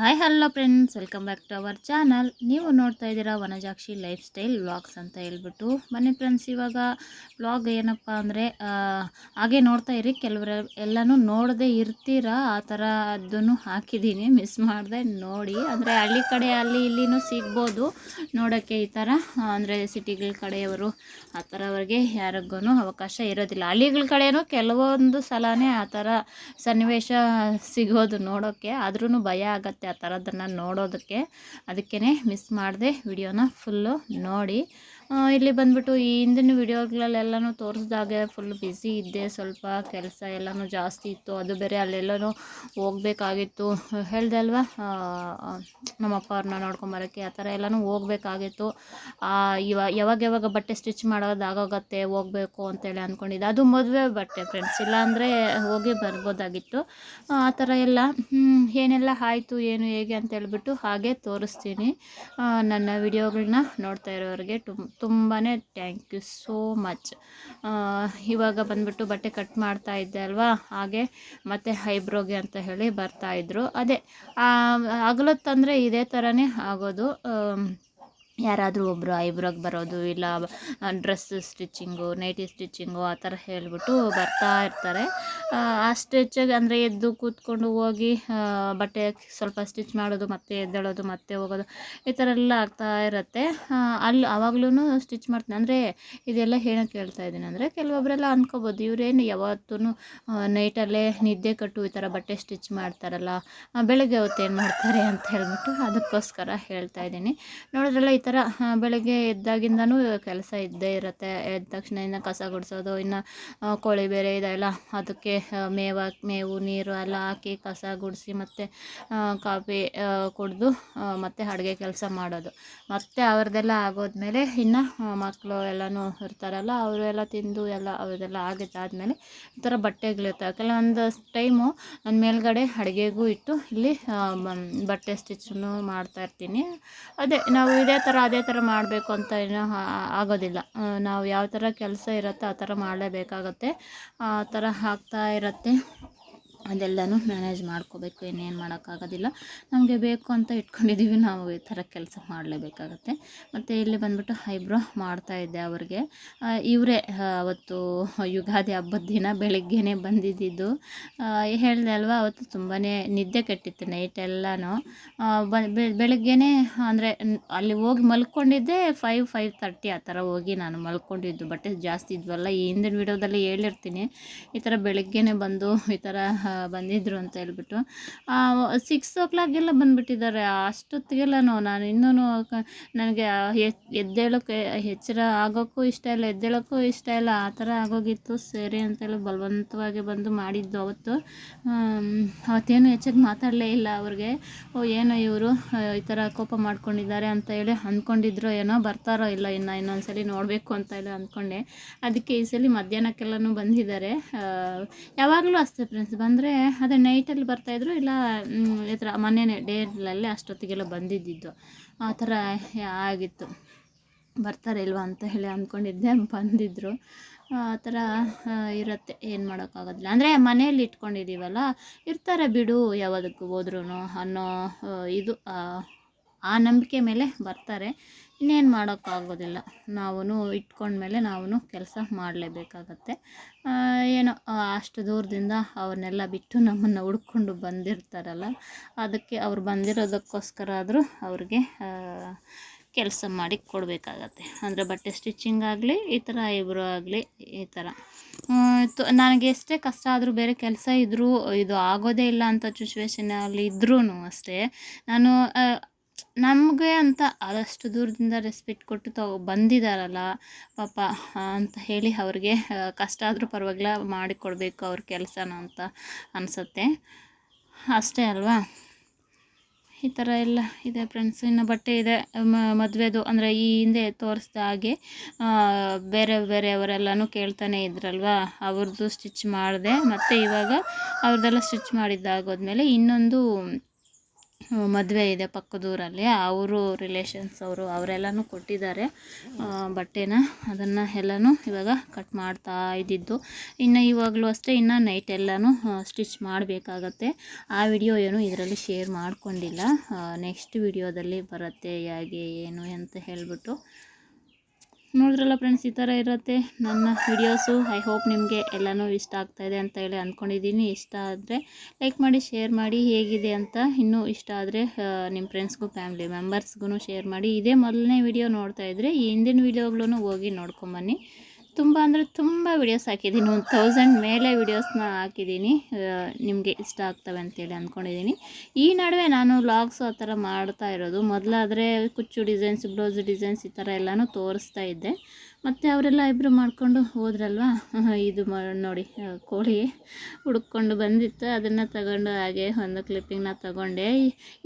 Hi hello friends welcome back to our channel ನೀವು ನೋಡ್ತಾ ಇದ್ದೀರಾ ವನಜಾಕ್ಷಿ ಲೈಫ್ ಸ್ಟೈಲ್ ವ್ಲಾಗ್ಸ್ ಅಂತ ಹೇಳ್ಬಿಟ್ಟು. ಬನ್ನಿ ಫ್ರೆಂಡ್ಸ್ ಇವಾಗ ವ್ಲಾಗ್ ಏನಪ್ಪ ಅಂದರೆ ಹಾಗೆ ನೋಡ್ತಾ ಇರಿ. ಕೆಲವರು ಎಲ್ಲನೂ ನೋಡದೆ ಇರ್ತೀರಾ? ಆ ಥರ ಅದನ್ನು ಹಾಕಿದ್ದೀನಿ. ಮಿಸ್ ಮಾಡಿದೆ ನೋಡಿ. ಅಂದರೆ ಹಳ್ಳಿ ಕಡೆ, ಅಲ್ಲಿ ಇಲ್ಲಿನೂ ಸಿಗ್ಬೋದು. ನೋಡೋಕ್ಕೆ ಈ ಥರ, ಅಂದರೆ ಸಿಟಿಗಳ ಕಡೆಯವರು ಆ ಥರವ್ರಿಗೆ ಯಾರಿಗೂ ಅವಕಾಶ ಇರೋದಿಲ್ಲ. ಹಳ್ಳಿಗಳ ಕಡೆಯೂ ಕೆಲವೊಂದು ಸಲನೇ ಆ ಥರ ಸನ್ನಿವೇಶ ಸಿಗೋದು ನೋಡೋಕ್ಕೆ. ಆದ್ರೂ ಭಯ ಆಗತ್ತೆ. ಆ ಥರದ್ದನ್ನು ನೋಡೋದಕ್ಕೆ ಅದಕ್ಕೇ ಮಿಸ್ ಮಾಡದೆ ವಿಡಿಯೋನ ಫುಲ್ಲು ನೋಡಿ. ಇಲ್ಲಿ ಬಂದ್ಬಿಟ್ಟು ಈ ಹಿಂದಿನ ವೀಡಿಯೋಗಳಲ್ಲೆಲ್ಲನೂ ತೋರಿಸ್ದಾಗೆ ಫುಲ್ ಬ್ಯುಸಿ ಇದ್ದೆ. ಸ್ವಲ್ಪ ಕೆಲಸ ಎಲ್ಲನೂ ಜಾಸ್ತಿ ಇತ್ತು. ಅದು ಬೇರೆ ಅಲ್ಲೆಲ್ಲನೂ ಹೋಗಬೇಕಾಗಿತ್ತು. ಹೇಳ್ದಲ್ವಾ ಅಲ್ವಾ? ಆ, ನಮ್ಮ ಅಪ್ಪ ಅವ್ರನ್ನ ನೋಡ್ಕೊಂಬರೋಕ್ಕೆ ಆ ಥರ ಎಲ್ಲನೂ ಹೋಗ್ಬೇಕಾಗಿತ್ತು. ಆ, ಇವ ಯಾವಾಗ ಯಾವಾಗ ಬಟ್ಟೆ ಸ್ಟಿಚ್ ಮಾಡೋದಾಗೋಗತ್ತೆ ಹೋಗಬೇಕು ಅಂತೇಳಿ ಅಂದ್ಕೊಂಡಿದ್ದೆ ಅದು ಮದುವೆ ಬಟ್ಟೆ ಫ್ರೆಂಡ್ಸ್ ಇಲ್ಲಾಂದರೆ ಹೋಗಿ ಬರ್ಬೋದಾಗಿತ್ತು. ಆ ಥರ ಎಲ್ಲ. ಏನೆಲ್ಲ ಆಯಿತು ಏನು ಹೇಗೆ ಅಂತ ಹೇಳ್ಬಿಟ್ಟು ಹಾಗೆ ತೋರಿಸ್ತೀನಿ. ನನ್ನ ವಿಡಿಯೋಗಳನ್ನ ನೋಡ್ತಾ ಇರೋರಿಗೆ ತುಮ್ ತುಂಬಾ ಥ್ಯಾಂಕ್ ಯು ಸೋ ಮಚ್ ಇವಾಗ ಬಂದ್ಬಿಟ್ಟು ಬಟ್ಟೆ ಕಟ್ ಮಾಡ್ತಾ ಇದ್ದೆ ಅಲ್ವಾ? ಹಾಗೆ ಮತ್ತು ಐಬ್ರೋಗೆ ಅಂತ ಹೇಳಿ ಬರ್ತಾಯಿದ್ರು ಅದೇ ಆಗಲತ್ತಂದರೆ ಇದೇ ಥರನೇ ಆಗೋದು. ಯಾರಾದರೂ ಒಬ್ಬರು ಐಬ್ರೋಗೆ ಬರೋದು ಇಲ್ಲ ಡ್ರೆಸ್ ಸ್ಟಿಚಿಂಗು ನೈಟಿ ಸ್ಟಿಚಿಂಗು ಆ ಥರ ಹೇಳಿಬಿಟ್ಟು ಬರ್ತಾ ಇರ್ತಾರೆ. ಆ, ಸ್ಟಿಚ್ಗೆ ಅಂದರೆ ಎದ್ದು ಕೂತ್ಕೊಂಡು ಹೋಗಿ ಬಟ್ಟೆ ಸ್ವಲ್ಪ ಸ್ಟಿಚ್ ಮಾಡೋದು ಮತ್ತೆ ಎದ್ದೇಳೋದು ಮತ್ತೆ ಹೋಗೋದು ಈ ಥರ ಎಲ್ಲ ಆಗ್ತಾ ಇರುತ್ತೆ. ಅಲ್ಲಿ ಆವಾಗ್ಲೂ ಸ್ಟಿಚ್ ಮಾಡ್ತೀನಿ. ಅಂದರೆ ಇದೆಲ್ಲ ಹೇಳೋಕೆ ಹೇಳ್ತಾ ಇದ್ದೀನಿ. ಅಂದರೆ ಕೆಲವೊಬ್ಬರೆಲ್ಲ ಅಂದ್ಕೋಬೋದು ಇವರೇನು ಯಾವತ್ತೂ ನೈಟಲ್ಲೇ ನಿದ್ದೆ ಕಟ್ಟು ಈ ಥರ ಬಟ್ಟೆ ಸ್ಟಿಚ್ ಮಾಡ್ತಾರಲ್ಲ ಬೆಳಗ್ಗೆ ಹೊತ್ತು ಏನು ಮಾಡ್ತಾರೆ ಅಂತ ಹೇಳ್ಬಿಟ್ಟು ಅದಕ್ಕೋಸ್ಕರ ಹೇಳ್ತಾ ಇದ್ದೀನಿ. ನೋಡಿದ್ರಲ್ಲ ಈ ಥರ ಆ, ಬೆಳಗ್ಗೆ ಎದ್ದಾಗಿಂದನೂ ಕೆಲಸ ಇದ್ದೇ ಇರುತ್ತೆ. ಎದ್ದ ತಕ್ಷಣ ಇನ್ನು ಕಸ ಗುಡಿಸೋದು ಇನ್ನು ಕೋಳಿ ಬೇರೆ ಇದೆಲ್ಲ ಅದಕ್ಕೆ ಮೇವು ಮೇವು ನೀರು ಎಲ್ಲ ಹಾಕಿ ಕಸ ಗುಡಿಸಿ ಮತ್ತು ಕಾಫಿ ಕುಡಿದು ಮತ್ತು ಅಡುಗೆ ಕೆಲಸ ಮಾಡೋದು. ಮತ್ತು ಅವ್ರದ್ದೆಲ್ಲ ಆಗೋದ್ಮೇಲೆ ಇನ್ನು ಮಕ್ಕಳು ಎಲ್ಲನೂ ಇರ್ತಾರಲ್ಲ ಅವರು ಎಲ್ಲ ತಿಂದು ಎಲ್ಲ ಅವ್ರದ್ದೆಲ್ಲ ಆಗಿದ್ದಾದಮೇಲೆ ಈ ಥರ ಬಟ್ಟೆಗಳಿರ್ತವೆ. ಕೆಲವೊಂದು ಟೈಮು ನನ್ನ ಮೇಲ್ಗಡೆ ಅಡುಗೆಗೂ ಇಟ್ಟು ಇಲ್ಲಿ ಬಟ್ಟೆ ಸ್ಟಿಚ್ಚನ್ನು ಮಾಡ್ತಾ ಇರ್ತೀನಿ. ಅದೇ ನಾವು ಇದೇ ಥರ ಅದೇ ಥರ ಮಾಡಬೇಕು ಅಂತ ಏನೋ ಆಗೋದಿಲ್ಲ. ನಾವು ಯಾವ ಥರ ಕೆಲಸ ಇರುತ್ತೆ ಆ ಥರ ಮಾಡಲೇಬೇಕಾಗತ್ತೆ. ಆ ಥರ ಆಗ್ತಾ ಇರುತ್ತೆ. ಅದೆಲ್ಲನೂ ಮ್ಯಾನೇಜ್ ಮಾಡ್ಕೋಬೇಕು. ಇನ್ನೇನು ಮಾಡೋಕ್ಕಾಗೋದಿಲ್ಲ. ನಮಗೆ ಬೇಕು ಅಂತ ಇಟ್ಕೊಂಡಿದ್ದೀವಿ ನಾವು ಈ ಥರ ಕೆಲಸ ಮಾಡಲೇಬೇಕಾಗತ್ತೆ. ಮತ್ತು ಇಲ್ಲಿ ಬಂದ್ಬಿಟ್ಟು ಹೈಬ್ರೋ ಮಾಡ್ತಾ ಇದ್ದೆ ಅವ್ರಿಗೆ. ಇವರೇ ಅವತ್ತು ಯುಗಾದಿ ಹಬ್ಬದ ದಿನ ಬೆಳಗ್ಗೆನೇ ಬಂದಿದ್ದಿದ್ದು. ಹೇಳಿದೆ ಅಲ್ವಾ, ಅವತ್ತು ತುಂಬಾ ನಿದ್ದೆ ಕೆಟ್ಟಿತ್ತು ನೈಟ್ ಎಲ್ಲನೂ. ಬೆಳಗ್ಗೆನೇ ಅಂದರೆ ಅಲ್ಲಿ ಹೋಗಿ ಮಲ್ಕೊಂಡಿದ್ದೆ ಫೈವ್ ಫೈವ್ ತರ್ಟಿ ಆ ಥರ ಹೋಗಿ ನಾನು ಮಲ್ಕೊಂಡಿದ್ದು. ಬಟ್ಟೆ ಜಾಸ್ತಿ ಇದ್ವಲ್ಲ, ಈ ಹಿಂದಿನ ವಿಡಿಯೋದಲ್ಲಿ ಹೇಳಿರ್ತೀನಿ. ಈ ಥರ ಬೆಳಗ್ಗೆನೇ ಬಂದು ಈ ಥರ ಬಂದಿದ್ರು ಅಂತ ಹೇಳ್ಬಿಟ್ಟು. ಸಿಕ್ಸ್ ಓ ಕ್ಲಾಕ್ಗೆಲ್ಲ ಬಂದುಬಿಟ್ಟಿದ್ದಾರೆ. ಅಷ್ಟೊತ್ತಿಗೆಲ್ಲನೂ ನಾನು ಇನ್ನೂ ನನಗೆ ಎದ್ದೇಳೋಕ್ಕೆ ಎಚ್ಚರ ಆಗೋಕ್ಕೂ ಇಷ್ಟ ಇಲ್ಲ, ಎದ್ದೇಳೋಕ್ಕೂ ಇಷ್ಟ ಇಲ್ಲ. ಆ ಥರ ಆಗೋಗಿತ್ತು. ಸರಿ ಅಂತೇಳಿ ಬಲವಂತವಾಗಿ ಬಂದು ಮಾಡಿದ್ದು ಅವತ್ತು. ಅವತ್ತೇನು ಹೆಚ್ಚಾಗಿ ಮಾತಾಡಲೇ ಇಲ್ಲ ಅವ್ರಿಗೆ. ಓ, ಏನೋ ಇವರು ಈ ಥರ ಕೋಪ ಮಾಡ್ಕೊಂಡಿದ್ದಾರೆ ಅಂತ ಹೇಳಿ ಅಂದ್ಕೊಂಡಿದ್ರು ಏನೋ ಬರ್ತಾರೋ ಇಲ್ಲ ಇನ್ನು ಇನ್ನೊಂದ್ಸಲಿ ನೋಡಬೇಕು ಅಂತ ಹೇಳಿ ಅಂದ್ಕೊಂಡೆ. ಅದಕ್ಕೆ ಈ ಸಲ ಮಧ್ಯಾಹ್ನಕ್ಕೆಲ್ಲನೂ ಬಂದಿದ್ದಾರೆ. ಯಾವಾಗಲೂ ಅಷ್ಟೇ ಫ್ರೆಂಡ್ಸ್ ಬಂದರೆ ಅದೇ ನೈಟಲ್ಲಿ ಬರ್ತಾಯಿದ್ರು ಇಲ್ಲ ಈ ಥರ ಮೊನ್ನೆನೇ ಡೇಲಲ್ಲೇ ಅಷ್ಟೊತ್ತಿಗೆಲ್ಲ ಬಂದಿದ್ದಿದ್ದು. ಆ ಥರ ಆಗಿತ್ತು. ಬರ್ತಾರೆ ಇಲ್ವಾ ಅಂತ ಹೇಳಿ ಅಂದ್ಕೊಂಡಿದ್ದೆ ಬಂದಿದ್ದರು ಆ ಥರ ಇರುತ್ತೆ. ಏನು ಮಾಡೋಕ್ಕಾಗೋದಿಲ್ಲ. ಅಂದರೆ ಮನೆಯಲ್ಲಿ ಇಟ್ಕೊಂಡಿದ್ದೀವಲ್ಲ ಇರ್ತಾರೆ ಬಿಡು ಯಾವುದಕ್ಕೆ ಹೋದ್ರೂ ಅನ್ನೋ ಇದು ಆ ನಂಬಿಕೆ ಮೇಲೆ ಬರ್ತಾರೆ. ಇನ್ನೇನು ಮಾಡೋಕ್ಕಾಗೋದಿಲ್ಲ. ನಾವೂ ಇಟ್ಕೊಂಡ್ಮೇಲೆ ನಾವೂ ಕೆಲಸ ಮಾಡಲೇಬೇಕಾಗತ್ತೆ. ಏನೋ ಅಷ್ಟು ದೂರದಿಂದ ಅವ್ರನ್ನೆಲ್ಲ ಬಿಟ್ಟು ನಮ್ಮನ್ನು ಹುಡ್ಕೊಂಡು ಬಂದಿರ್ತಾರಲ್ಲ, ಅದಕ್ಕೆ ಅವ್ರು ಬಂದಿರೋದಕ್ಕೋಸ್ಕರ ಆದರೂ ಅವ್ರಿಗೆ ಕೆಲಸ ಮಾಡಿ ಕೊಡಬೇಕಾಗತ್ತೆ. ಅಂದರೆ ಬಟ್ಟೆ ಸ್ಟಿಚಿಂಗ್ ಆಗಲಿ, ಈ ಥರ ಐಬ್ರೋ ಆಗಲಿ, ಈ ಥರ ನನಗೆ ಎಷ್ಟೇ ಕಷ್ಟ ಆದರೂ ಬೇರೆ ಕೆಲಸ ಇದ್ದರೂ ಇದು ಆಗೋದೇ ಇಲ್ಲ ಅಂತ ಸಿಚುವೇಶನಲ್ಲಿ ಇದ್ರೂ ಅಷ್ಟೇ. ನಾನು ನಮಗೆ ಅಂತ ಆದಷ್ಟು ದೂರದಿಂದ ರೆಸ್ಪೆಕ್ಟ್ ಕೊಟ್ಟು ತಗೋ ಬಂದಿದ್ದಾರಲ್ಲ ಪಾಪ ಅಂತ ಹೇಳಿ ಅವ್ರಿಗೆ ಕಷ್ಟ ಆದರೂ ಪರವಾಗಿಲ್ಲ ಮಾಡಿಕೊಡ್ಬೇಕು ಅವ್ರ ಕೆಲಸನ ಅಂತ ಅನಿಸುತ್ತೆ. ಅಷ್ಟೇ ಅಲ್ವಾ? ಈ ಥರ ಎಲ್ಲ ಇದೆ ಫ್ರೆಂಡ್ಸ್ ಇನ್ನು ಬಟ್ಟೆ ಇದೆ ಮದುವೆದು ಅಂದರೆ ಈ ಹಿಂದೆ ತೋರಿಸ್ದ ಹಾಗೆ ಬೇರೆ ಬೇರೆಯವರೆಲ್ಲನೂ ಕೇಳ್ತಾನೆ ಇದ್ರಲ್ವಾ? ಅವ್ರದ್ದು ಸ್ಟಿಚ್ ಮಾಡಿದೆ, ಮತ್ತು ಇವಾಗ ಅವ್ರದ್ದೆಲ್ಲ ಸ್ಟಿಚ್ ಮಾಡಿದ್ದಾಗೋದ್ಮೇಲೆ ಇನ್ನೊಂದು ಮದುವೆ ಇದೆ ಪಕ್ಕದೂರಲ್ಲಿ. ಅವರು ರಿಲೇಷನ್ಸ್ ಅವರು, ಅವರೆಲ್ಲನೂ ಕೊಟ್ಟಿದ್ದಾರೆ. ಬಟ್ಟೆನ, ಅದನ್ನು ಎಲ್ಲನೂ ಇವಾಗ ಕಟ್ ಮಾಡ್ತಾ ಇದ್ದಿದ್ದು. ಇನ್ನು ಇವಾಗಲೂ ಅಷ್ಟೇ ಇನ್ನು ನೈಟ್ ಎಲ್ಲನೂ ಸ್ಟಿಚ್ ಮಾಡಬೇಕಾಗತ್ತೆ. ಆ ವಿಡಿಯೋ ಏನು ಇದರಲ್ಲಿ ಶೇರ್ ಮಾಡಿಕೊಂಡಿಲ್ಲ. ನೆಕ್ಸ್ಟ್ ವಿಡಿಯೋದಲ್ಲಿ ಬರುತ್ತೆ, ಹೇಗೆ, ಏನು ಅಂತ ಹೇಳಿಬಿಟ್ಟು. ನೋಡಿದ್ರಲ್ಲ ಫ್ರೆಂಡ್ಸ್ ಈ ಥರ ಇರುತ್ತೆ ನನ್ನ ವಿಡಿಯೋಸು ಐ ಹೋಪ್ ನಿಮಗೆ ಎಲ್ಲನೂ ಇಷ್ಟ ಆಗ್ತಾಯಿದೆ ಅಂತ ಹೇಳಿ ಅಂದ್ಕೊಂಡಿದ್ದೀನಿ ಇಷ್ಟ ಆದರೆ ಲೈಕ್ ಮಾಡಿ ಶೇರ್ ಮಾಡಿ ಹೇಗಿದೆ ಅಂತ ಇನ್ನೂ ಇಷ್ಟ ಆದರೆ ನಿಮ್ಮ ಫ್ರೆಂಡ್ಸ್ಗೂ ಫ್ಯಾಮಿಲಿ ಮೆಂಬರ್ಸ್ಗೂ ಶೇರ್ ಮಾಡಿ. ಇದೇ ಮೊದಲನೇ ವಿಡಿಯೋ ನೋಡ್ತಾ ಇದ್ದರೆ ಈ ಹಿಂದಿನ ವಿಡಿಯೋಗಳೂ ಹೋಗಿ ನೋಡ್ಕೊಂಬನ್ನಿ ತುಂಬ ಅಂದರೆ ತುಂಬ ವಿಡಿಯೋಸ್ ಹಾಕಿದ್ದೀನಿ. ಒಂದು ತೌಸಂಡ್ ಮೇಲೆ ವಿಡಿಯೋಸ್ನ ಹಾಕಿದ್ದೀನಿ. ನಿಮಗೆ ಇಷ್ಟ ಆಗ್ತವೆ ಅಂತೇಳಿ ಅಂದ್ಕೊಂಡಿದ್ದೀನಿ ಈ ನಡುವೆ ನಾನು ವ್ಲಾಗ್ಸು ಆ ಥರ ಮಾಡ್ತಾ ಇರೋದು. ಮೊದಲಾದರೆ ಕುಚ್ಚು ಡಿಸೈನ್ಸ್ ಬ್ಲೌಸ್ ಡಿಸೈನ್ಸ್ ಈ ಥರ ಎಲ್ಲನೂ ತೋರಿಸ್ತಾ ಇದ್ದೆ. ಮತ್ತು ಅವರೆಲ್ಲ ಇಬ್ಬರು ಮಾಡಿಕೊಂಡು ಹೋದ್ರಲ್ವ? ಇದು ನೋಡಿ ಕೋಳಿ ಹುಡುಕೊಂಡು ಬಂದಿತ್ತು. ಅದನ್ನು ತಗೊಂಡು ಹಾಗೆ ಒಂದು ಕ್ಲಿಪ್ಪಿಂಗ್ನ ತಗೊಂಡೆ.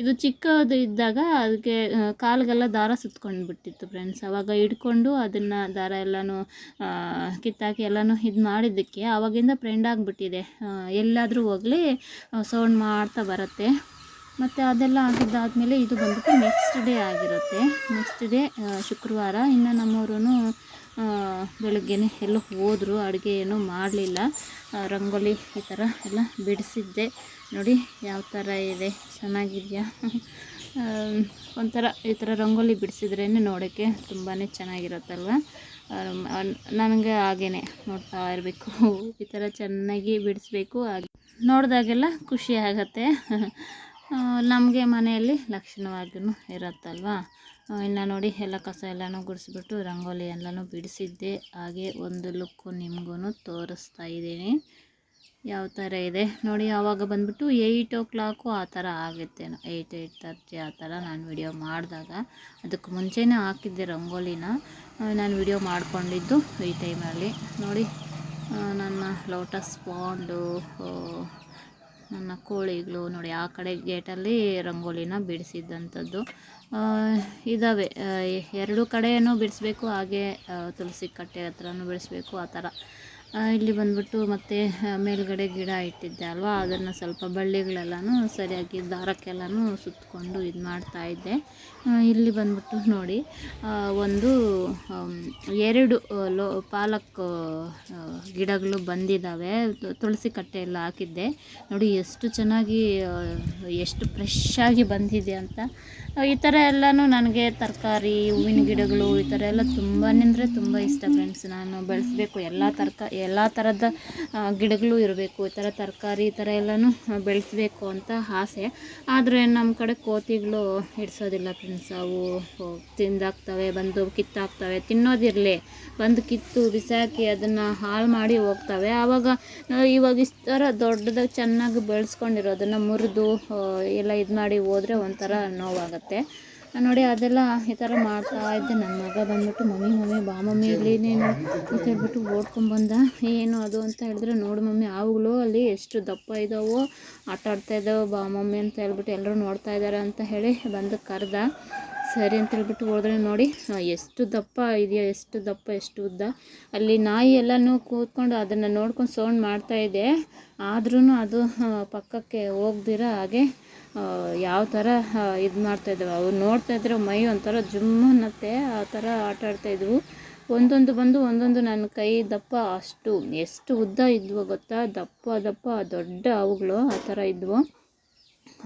ಇದು ಚಿಕ್ಕದು ಇದ್ದಾಗ ಅದಕ್ಕೆ ಕಾಲಿಗೆಲ್ಲ ದಾರ ಸುತ್ಕೊಂಡು ಬಿಟ್ಟಿತ್ತು ಫ್ರೆಂಡ್ಸ್ ಅವಾಗ ಹಿಡ್ಕೊಂಡು ಅದನ್ನು ದಾರ ಎಲ್ಲನೂ ಕಿತ್ತಾಕಿ ಎಲ್ಲನೂ ಇದು ಮಾಡಿದ್ದಕ್ಕೆ ಆವಾಗಿಂದ ಫ್ರೆಂಡ್ ಆಗಿಬಿಟ್ಟಿದೆ. ಎಲ್ಲಾದರೂ ಹೋಗಲಿ ಸೌಂಡ್ ಮಾಡ್ತಾ ಬರುತ್ತೆ. ಮತ್ತು ಅದೆಲ್ಲ ಆಗಿದ್ದಾದಮೇಲೆ ಇದು ಬಂದ್ಬಿಟ್ಟು ನೆಕ್ಸ್ಟ್ ಡೇ ಆಗಿರುತ್ತೆ. ನೆಕ್ಸ್ಟ್ ಡೇ ಶುಕ್ರವಾರ ಇನ್ನು ನಮ್ಮವರು ಬೆಳಗ್ಗೆನೆ ಎಲ್ಲ ಹೋದರು, ಅಡುಗೆ ಏನೂ ಮಾಡಲಿಲ್ಲ. ರಂಗೋಲಿ ಈ ಥರ ಎಲ್ಲ ಬಿಡಿಸಿದ್ದೆ. ನೋಡಿ ಯಾವ ಥರ ಇದೆ, ಚೆನ್ನಾಗಿದೆಯಾ? ಒಂಥರ ಈ ಥರ ರಂಗೋಲಿ ಬಿಡಿಸಿದ್ರೇ ನೋಡೋಕ್ಕೆ ತುಂಬಾ ಚೆನ್ನಾಗಿರುತ್ತಲ್ವ? ನನಗೆ ಹಾಗೇ ನೋಡ್ತಾ ಇರಬೇಕು. ಈ ಥರ ಚೆನ್ನಾಗಿ ಬಿಡಿಸ್ಬೇಕು, ಹಾಗೆ. ನೋಡಿದಾಗೆಲ್ಲ ಖುಷಿ ಆಗತ್ತೆ. ನಮಗೆ ಮನೆಯಲ್ಲಿ ಲಕ್ಷಣವಾಗಿಯೂ ಇರುತ್ತಲ್ವಾ? ಇನ್ನು ನೋಡಿ ಎಲ್ಲ ಕಸ ಎಲ್ಲನೂ ಗುಡಿಸ್ಬಿಟ್ಟು ರಂಗೋಲಿ ಎಲ್ಲನೂ ಬಿಡಿಸಿದ್ದೆ. ಹಾಗೆ ಒಂದು ಲುಕ್ಕು ನಿಮಗೂ ತೋರಿಸ್ತಾ ಇದ್ದೀನಿ. ಯಾವ ಥರ ಇದೆ? ನೋಡಿ, ಆವಾಗ ಬಂದ್ಬಿಟ್ಟು ಏಯ್ಟ್ ಓ ಕ್ಲಾಕು ಆ ಥರ ಆಗುತ್ತೆ. ಏಯ್ಟ್ ಏಯ್ಟ್ ತರ್ಟಿ ಆ ಥರ ನಾನು ವಿಡಿಯೋ ಮಾಡಿದಾಗ. ಅದಕ್ಕೆ ಮುಂಚೆನೇ ಹಾಕಿದ್ದೆ ರಂಗೋಲಿನ. ನಾನು ವಿಡಿಯೋ ಮಾಡಿಕೊಂಡಿದ್ದು ಈ ಟೈಮಲ್ಲಿ ನೋಡಿ ನನ್ನ ಲೋಟಸ್ ಪಾಂಡು ನನ್ನ ಕೋಳಿಗಳು ನೋಡಿ, ಆ ಕಡೆ ಗೇಟಲ್ಲಿ ರಂಗೋಲಿನ ಬಿಡಿಸಿದ್ದಂಥದ್ದು. ಇದ್ದಾವೆ ಎರಡು ಕಡೆಯೂ ಬಿಡಿಸ್ಬೇಕು, ಹಾಗೆ ತುಳಸಿ ಕಟ್ಟೆ ಹತ್ರನೂ ಬಿಡಿಸ್ಬೇಕು, ಆ ಥರ. ಇಲ್ಲಿ ಬಂದ್ಬಿಟ್ಟು ಮತ್ತೆ ಮೇಲ್ಗಡೆ ಗಿಡ ಇಟ್ಟಿದ್ದೆ ಅಲ್ವಾ? ಅದನ್ನು ಸ್ವಲ್ಪ ಬಳ್ಳಿಗಳೆಲ್ಲನೂ, ಸರಿಯಾಗಿ ದಾರಕ್ಕೆಲ್ಲನೂ ಸುತ್ತಕೊಂಡು ಇದು ಮಾಡ್ತಾ ಇದ್ದೆ. ಇಲ್ಲಿ ಬಂದ್ಬಿಟ್ಟು ನೋಡಿ ಒಂದು ಎರಡು ಲೋ, ಪಾಲಕ್ ಗಿಡಗಳು ಬಂದಿದ್ದಾವೆ ತುಳಸಿ ಕಟ್ಟೆ ಎಲ್ಲ ಹಾಕಿದ್ದೆ. ನೋಡಿ, ಎಷ್ಟು ಚೆನ್ನಾಗಿ ಎಷ್ಟು ಫ್ರೆಶ್ ಆಗಿ ಬಂದಿದೆ ಅಂತ. ಈ ಥರ ಎಲ್ಲನೂ ನನಗೆ ತರಕಾರಿ, ಹೂವಿನ ಗಿಡಗಳು ಈ ಥರ ಎಲ್ಲ ತುಂಬಾ ಅಂದರೆ ತುಂಬ ಇಷ್ಟ ಫ್ರೆಂಡ್ಸ್ ನಾನು ಬೆಳೆಸಬೇಕು, ಎಲ್ಲ ತರಕ, ಎಲ್ಲ ಥರದ ಗಿಡಗಳು ಇರಬೇಕು. ಈ ಥರ ತರಕಾರಿ, ಈ ಥರ ಎಲ್ಲನೂ ಬೆಳೆಸಬೇಕು ಅಂತ ಆಸೆ. ಆದರೆ ನಮ್ಮ ಕಡೆ ಕೋತಿಗಳು ಹಿಡಿಸೋದಿಲ್ಲ ಫ್ರೆಂಡ್ಸ್ ಅವು ತಿಂದಾಕ್ತವೆ ಬಂದು ಕಿತ್ತಾಕ್ತವೆ ತಿನ್ನೋದಿರಲಿ. ಬಂದು ಕಿತ್ತು, ಬಿಸಾಕಿ ಅದನ್ನು ಹಾಳು ಮಾಡಿ ಹೋಗ್ತವೆ. ಆವಾಗ ಇವಾಗ ಇಷ್ಟು ಥರ ದೊಡ್ಡದಾಗಿ ಚೆನ್ನಾಗಿ ಬೆಳೆಸ್ಕೊಂಡಿರೋದನ್ನು ಮುರಿದು ಎಲ್ಲ ಇದು ಮಾಡಿ ಹೋದರೆ ಒಂಥರ ನೋವಾಗುತ್ತೆ. ನೋಡಿ ಅದೆಲ್ಲ ಈ ಥರ ಮಾಡ್ತಾ ಇದ್ದೆ. ನನ್ನ ಮಗ ಬಂದ್ಬಿಟ್ಟು ಮಮ್ಮಿ ಮಮ್ಮಿ, ಬಾ ಮಮ್ಮಿ, ಇಲ್ಲಿ ನೀನು ಅಂತ ಹೇಳ್ಬಿಟ್ಟು ಓಡ್ಕೊಂಡ್ಬಂದ ಏನು ಅದು ಅಂತ ಹೇಳಿದ್ರೆ, ನೋಡು ಮಮ್ಮಿ ಹಾವುಗಳು ಅಲ್ಲಿ ಎಷ್ಟು ದಪ್ಪ ಇದ್ದಾವೋ ಆಟ ಆಡ್ತಾ ಇದ್ದಾವೆ ಬಾ ಮಮ್ಮಿ ಅಂತ ಹೇಳ್ಬಿಟ್ಟು ಎಲ್ಲರೂ ನೋಡ್ತಾ ಇದ್ದಾರೆ ಅಂತ ಹೇಳಿ ಬಂದು ಕರೆದ. ಸರಿ ಅಂತ ಹೇಳ್ಬಿಟ್ಟು ಹೋದ್ರೆ ನೋಡಿ ಎಷ್ಟು ದಪ್ಪ ಇದೆಯಾ, ಎಷ್ಟು ದಪ್ಪ, ಎಷ್ಟು ಉದ್ದ. ಅಲ್ಲಿ ನಾಯಿ ಎಲ್ಲನೂ ಕೂತ್ಕೊಂಡು ಅದನ್ನು ನೋಡ್ಕೊಂಡು ಸೌಂಡ್ ಮಾಡ್ತಾ ಇದೆ. ಆದ್ರೂ ಅದು ಪಕ್ಕಕ್ಕೆ ಹೋಗ್ದಿರ ಹಾಗೆ ಯಾವ ಥರ ಇದು ಮಾಡ್ತಾ ಅವ್ರು ಅವು ನೋಡ್ತಾ ಇದ್ರೆ ಮೈ ಒಂಥರ ಜುಮ್ ಅನ್ನತ್ತೆ. ಆ ಥರ ಆಟ ಆಡ್ತಾ ಇದ್ವು. ಒಂದೊಂದು ಬಂದು ಒಂದೊಂದು ನನ್ನ ಕೈ ದಪ್ಪ ಅಷ್ಟು. ಎಷ್ಟು ಉದ್ದ ಇದ್ವು ಗೊತ್ತಾ? ದಪ್ಪ ದಪ್ಪ ದೊಡ್ಡ ಅವುಗಳು ಆ ಥರ ಇದ್ವು.